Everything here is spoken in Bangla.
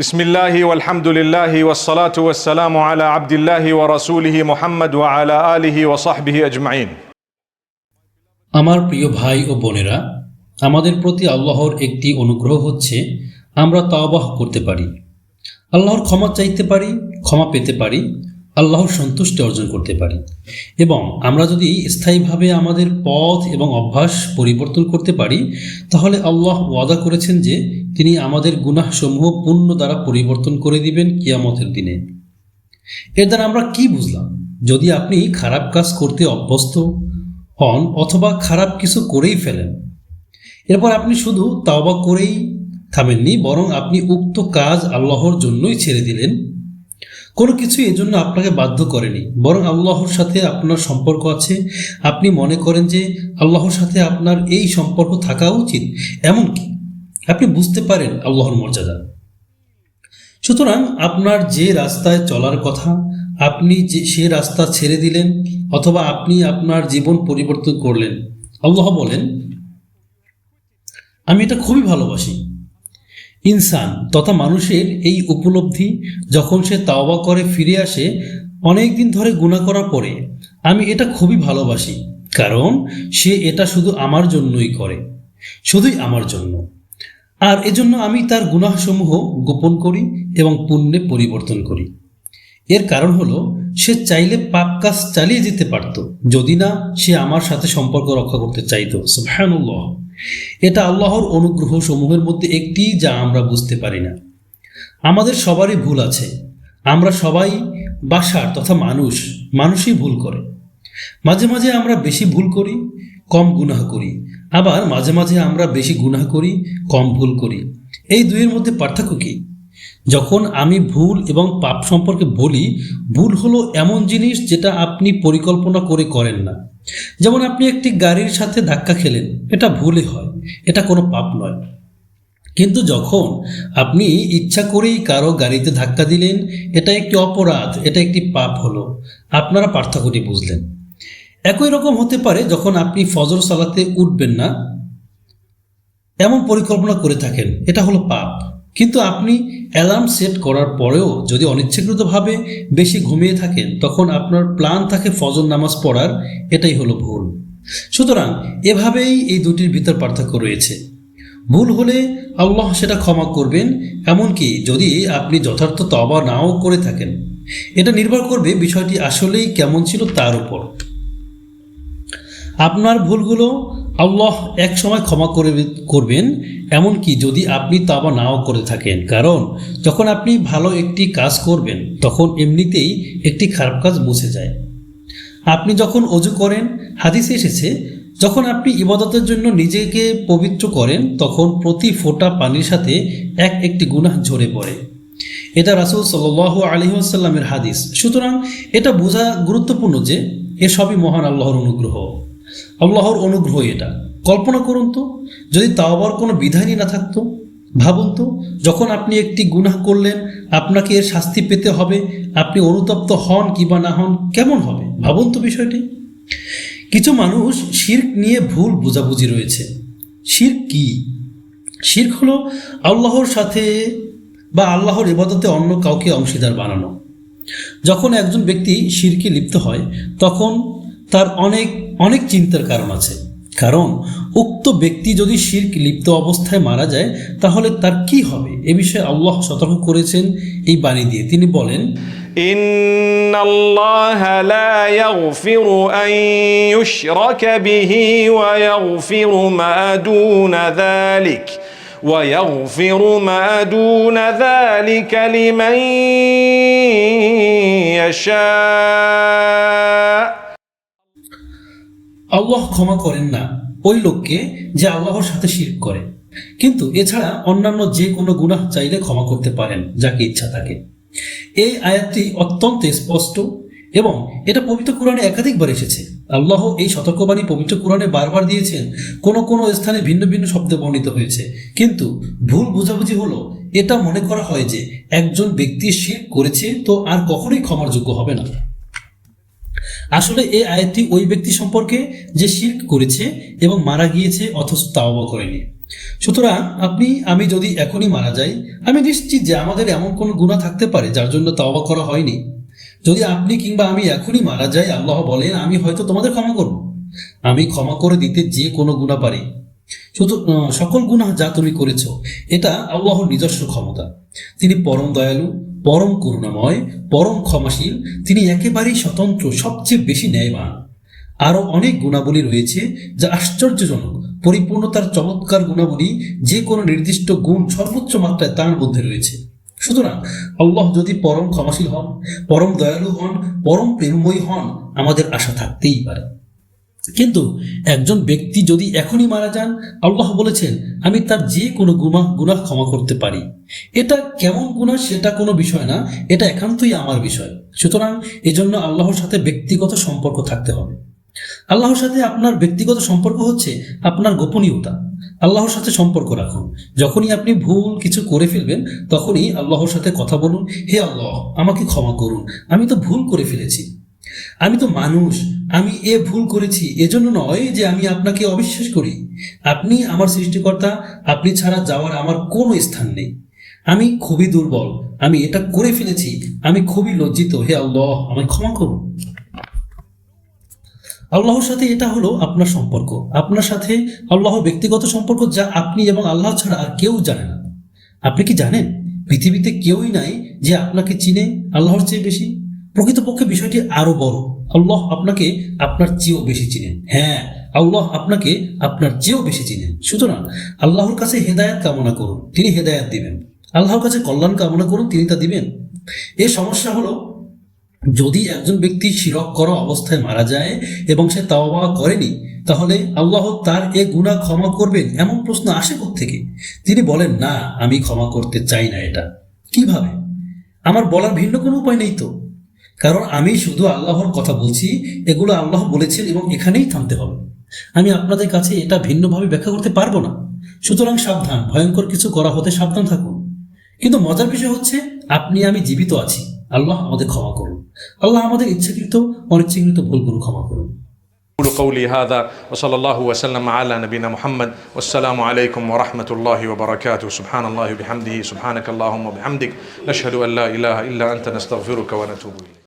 বিসমিল্লাহ আলহামদুলিল্লাহ ওসলাত ওসালাম আলা আবদুল্লাহ ও রসুলহি মোহাম্মদ ও আলা আলিহি ও সাহবিহি আজমাইন আমার প্রিয় ভাই ও বোনেরা, আমাদের প্রতি আল্লাহর একটি অনুগ্রহ হচ্ছে আমরা তাওবাহ করতে পারি। আল্লাহর ক্ষমা চাইতে পারি, ক্ষমা পেতে পারি আল্লাহর সন্তুষ্টি অর্জন করতে পারি। এবং আমরা যদি স্থায়ীভাবে আমাদের পথ এবং অভ্যাস পরিবর্তন করতে পারি, তাহলে আল্লাহ ওয়াদা করেছেন যে তিনি আমাদের গুনাহসমূহ পূর্ণ দ্বারা পরিবর্তন করে দিবেন কিয়ামতের দিনে। এর দ্বারা আমরা কি বুঝলাম? যদি আপনি খারাপ কাজ করতে অভ্যস্ত হন অথবা খারাপ কিছু করেই ফেলেন, এরপর আপনি শুধু তাওবা করেই থামেননি, বরং আপনি উক্ত কাজ আল্লাহর জন্যই ছেড়ে দিলেন। কোনো কিছু এজন্য আপনাকে বাধ্য করেনি। বরং আল্লাহর সাথে আপনার সম্পর্ক আছে। আপনি মনে করেন যে আল্লাহর সাথে আপনার এই সম্পর্ক থাকা উচিত। এমনকি আপনি বুঝতে পারেন আল্লাহর মর্যাদা। সুতরাং আপনার যে রাস্তায় চলার কথা, আপনি যে সে রাস্তা ছেড়ে দিলেন অথবা আপনি আপনার জীবন পরিবর্তন করলেন, আল্লাহ বলেন, আমি এটা খুবই ভালোবাসি। ইনসান তথা মানুষের এই উপলব্ধি যখন সে তাওবা করে ফিরে আসে, অনেক দিন ধরে গুণা করার পরে, আমি এটা খুবই ভালোবাসি। কারণ সে এটা শুধু আমার জন্যই করে, শুধুই আমার জন্য। আর এজন্য আমি তার গুনাহসমূহ গোপন করি এবং পুণ্যে পরিবর্তন করি। এর কারণ হলো, সে চাইলে পাপ কাজ চালিয়ে যেতে পারত, যদি না সে আমার সাথে সম্পর্ক রক্ষা করতে চাইতো। সুবহানাল্লাহ। এটা আল্লাহর অনুগ্রহ সমূহের মধ্যে একটি যা আমরা বুঝতে পারি না। আমাদের সবারই ভুল আছে। আমরা সবাই বাসার তথা মানুষ, মানুষই ভুল করে। মাঝে মাঝে আমরা বেশি ভুল করি, কম গুনাহ করি। আবার মাঝে মাঝে আমরা বেশি গুনাহ করি, কম ভুল করি। এই দুইয়ের মধ্যে পার্থক্য কী? যখন আমি ভুল এবং পাপ সম্পর্কে বলি, ভুল হলো এমন জিনিস যেটা আপনি পরিকল্পনা করে করেন না। যেমন আপনি একটি গাড়ির সাথে ধাক্কা খেলেন, এটা ভুলে হয়, এটা কোনো পাপ নয়। কিন্তু যখন আপনি ইচ্ছা করেই কারও গাড়িতে ধাক্কা দিলেন, এটা একটি অপরাধ, এটা একটি পাপ হলো, আপনারা পার্থক্যটি বুঝলেন। একই রকম হতে পারে যখন আপনি ফজর সালাতে উঠবেন না, এমন পরিকল্পনা করে থাকেন, এটা হলো পাপ। কিন্তু আপনি অ্যালার্ম সেট করার পরেও যদি অনিচ্ছাকৃতভাবে বেশি ঘুমিয়ে থাকেন, তখন আপনার প্ল্যান থাকে ফজর নামাজ পড়ার এটাই হলো ভুল। সুতরাং এভাবেই এই দুটির ভিতর পার্থক্য রয়েছে। ভুল হলে আল্লাহ সেটা ক্ষমা করবেন, এমনকি যদি আপনি যথার্থ তবা নাও করে থাকেন, এটা নির্ভর করবে বিষয়টি আসলেই কেমন ছিল তার উপর। আপনার ভুলগুলো আল্লাহ এক সময় ক্ষমা করে করবেন, এমনকি যদি আপনি তাবা নাও করে থাকেন। কারণ, যখন আপনি ভালো একটি কাজ করবেন, তখন এমনিতেই একটি খারাপ কাজ মুছে যায়। আপনি যখন অজু করেন, হাদিসে এসেছে, যখন আপনি ইবাদতের জন্য নিজেকে পবিত্র করেন, তখন প্রতি ফোঁটা পানির সাথে এক একটি গুনাহ ঝরে পড়ে। এটা রাসুল সাল আলহিহাসাল্লামের হাদিস। সুতরাং এটা বোঝা গুরুত্বপূর্ণ যে এসবই মহান আল্লাহর অনুগ্রহ। আল্লাহর অনুগ্রহ এটা। কল্পনা করুন তো, যদি তাও আবার কোনো বিধানই না থাকতো, ভাবুন তো, যখন আপনি একটি গুনাহ করলেন, আপনাকে এর শাস্তি পেতে হবে, আপনি অনুতপ্ত হন কিংবা না হন, কেমন হবে? ভাবুন তো বিষয়টি। কিছু মানুষ শির্ক নিয়ে ভুল বোঝাবুঝি রয়েছে। শির্ক কি? শির্ক হলো আল্লাহর সাথে বা আল্লাহর ইবাদতে অন্য কাউকে অংশীদার বানানো। যখন একজন ব্যক্তি শিরকে লিপ্ত হয়, তখন তার অনেক অনেক চিন্তার কারণ আছে কারণ উক্ত ব্যক্তি যদি শির্ক লিপ্ত অবস্থায় মারা যায় তাহলে তার কি হবে এ বিষয়ে আল্লাহ সতর্ক করেছেন এই বাণী দিয়ে তিনি বলেন إن الله لا يغفر أن يشرك به ويغفر ما دون ذلك ويغفر ما دون ذلك لمن يشاء ক্ষমা করেন না ওই লোককে যে আল্লাহর সাথে শির্ক করে। কিন্তু এছাড়া অন্যান্য যে কোনো গুনাহ চাইলে ক্ষমা করতে পারেন, যাকে ইচ্ছা থাকে এই আয়াতটি অত্যন্ত স্পষ্ট এবং এটা পবিত্র কোরআনে একাধিকবার এসেছে। আল্লাহ এই সতর্কবাণী পবিত্র কোরআনে বারবার দিয়েছেন, কোন কোন স্থানে ভিন্ন ভিন্ন শব্দে বর্ণিত হয়েছে। কিন্তু ভুল বোঝাবুঝি হলো, এটা মনে করা হয় যে একজন ব্যক্তি শির করেছে তো আর কখনোই ক্ষমার যোগ্য হবে না। আসলে এই আয়াতটি ওই ব্যক্তি সম্পর্কে যে শির্ক করেছে এবং মারা গিয়েছে, অথচ তাওবা করেনি সুতরাং আপনি, আমি যদি এখনই মারা যাই, আমি নিশ্চিত যে আমাদের এমন কোনো গুণা থাকতে পারে যার জন্য তাওবা করা হয়নি। যদি আপনি কিংবা আমি এখনই মারা যাই, আল্লাহ বলেন, আমি হয়তো তোমাদের ক্ষমা করব। আমি ক্ষমা করে দিতে যে কোনো গুণা পারি। সকল গুনাহ যা তুমি করেছ, এটা আল্লাহর নিজস্ব ক্ষমতা। তিনি পরম দয়ালু, পরম করুণাময়, পরম ক্ষমাশীল, তিনি একেবারেই স্বতন্ত্র, সবচেয়ে বেশি ন্যায়বান। আরও অনেক গুণাবলী রয়েছে যা আশ্চর্যজনক, পরিপূর্ণতার চমৎকার গুণাবলী যে কোনো নির্দিষ্ট গুণ সর্বোচ্চ মাত্রায় তার মধ্যে রয়েছে। সুতরাং আল্লাহ যদি পরম ক্ষমাশীল হন, পরম দয়ালু হন, পরম প্রেমময়ী হন, আমাদের আশা থাকতেই পারে। কিন্তু একজন ব্যক্তি যদি এখনই মারা যান, আল্লাহ বলেছেন, আমি তার যে কোনো গুনাহ গুনাহ ক্ষমা করতে পারি। এটা কেমন গুনাহ সেটা কোনো বিষয় না, এটা একান্তই আমার বিষয়। সুতরাং এজন্য আল্লাহর সাথে ব্যক্তিগত সম্পর্ক থাকতে হবে। আল্লাহর সাথে আপনার ব্যক্তিগত সম্পর্ক হচ্ছে আপনার গোপনীয়তা। আল্লাহর সাথে সম্পর্ক রাখুন। যখনই আপনি ভুল কিছু করে ফেলবেন, তখনই আল্লাহর সাথে কথা বলুন, হে আল্লাহ, আমাকে ক্ষমা করুন। আমি তো ভুল করে ফেলেছি। আমি তো মানুষ আমি এ ভুল করেছি, এজন্য নয় যে আমি আপনাকে অবিশ্বাস করি। আপনি আমার সৃষ্টিকর্তা, আপনি ছাড়া যাওয়ার আমার কোনো স্থান নেই। আমি খুবই দুর্বল, আমি এটা করে ফেলেছি, আমি খুবই লজ্জিত। হে আল্লাহ, আমায় ক্ষমা করুন। আল্লাহর সাথে এটা হলো আপনার সম্পর্ক। আপনার সাথে আল্লাহ ব্যক্তিগত সম্পর্ক যা আপনি এবং আল্লাহ ছাড়া আর কেউ জানে না। আপনি কি জানেন? পৃথিবীতে কেউই নাই যে আপনাকে চিনে আল্লাহর চেয়ে বেশি? প্রকৃতপক্ষে বিষয়টি আরও বড়। আল্লাহ আপনাকে আপনার চেয়েও বেশি চিনেন হ্যাঁ আল্লাহ আপনাকে আপনার চেয়েও বেশি চিনেন সুতরাং আল্লাহর কাছে হেদায়াত কামনা করুন, তিনি হেদায়াত দিবেন। আল্লাহর কাছে কল্যাণ কামনা করুন, তিনি তা দিবেন। এ সমস্যা হলো, যদি একজন ব্যক্তি শিরক করা অবস্থায় মারা যায় এবং সে তাওবা করেনি, তাহলে আল্লাহ তার এ গুনাহ ক্ষমা করবেন এমন প্রশ্ন আসে থেকে তিনি বলেন, না, আমি ক্ষমা করতে চাই না এটা। কীভাবে? আমার বলার ভিন্ন কোনো উপায় নেই তো। কারণ আমি শুধু আল্লাহর কথা বলছি এগুলো আল্লাহ বলেছেন এবং এখানেই থামতে হবে আমি আপনাদের কাছে এটা ভিন্নভাবে ব্যাখ্যা করতে পারবো না সুতরাং সাবধান ভয়ঙ্কর কিছু করা হতে সাবধান থাকুন কিন্তু মজার বিষয় হচ্ছে আপনি আমি জীবিত আছি আল্লাহ আমাদের ক্ষমা করুন আল্লাহ আমাদের ইচ্ছাকৃত অনিচ্ছাকৃত ভুলগুলো ক্ষমা করুন أقول قولي هذا وصلى الله وسلم على نبينا محمد والسلام عليكم ورحمة الله وبركاته سبحان الله وبحمده سبحانك اللهم وبحمدك نشهد أن لا إله إلا أنت نستغفرك ونتوب إليك